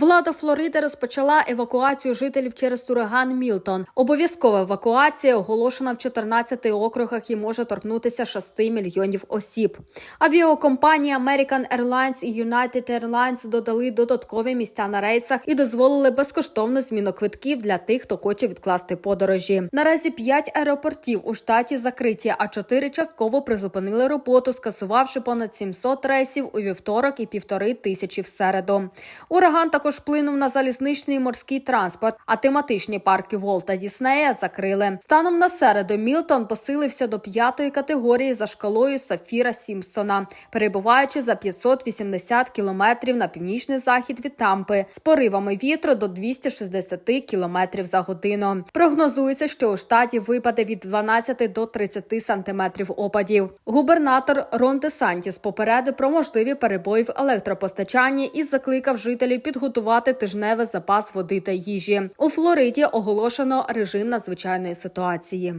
Влада Флориди розпочала евакуацію жителів через ураган Мілтон. Обов'язкова евакуація оголошена в 14 округах і може торкнутися 6 мільйонів осіб. Авіакомпанії American Airlines і United Airlines додали додаткові місця на рейсах і дозволили безкоштовну зміну квитків для тих, хто хоче відкласти подорожі. Наразі 5 аеропортів у штаті закриті, а 4 частково призупинили роботу, скасувавши понад 700 рейсів у вівторок і півтори тисячі в середу. Ураган також вплинув на залізничний і морський транспорт, а тематичні парки Волта Діснея закрили. Станом на середу Мілтон посилився до п'ятої категорії за шкалою Сафіра Сімпсона, перебуваючи за 580 кілометрів на північний захід від Тампи з поривами вітру до 260 кілометрів за годину. Прогнозується, що у штаті випаде від 12 до 30 сантиметрів опадів. Губернатор Рон Десантіс попередив про можливі перебої в електропостачанні і закликав жителів підготувати тижневий запас води та їжі. У Флориді оголошено режим надзвичайної ситуації.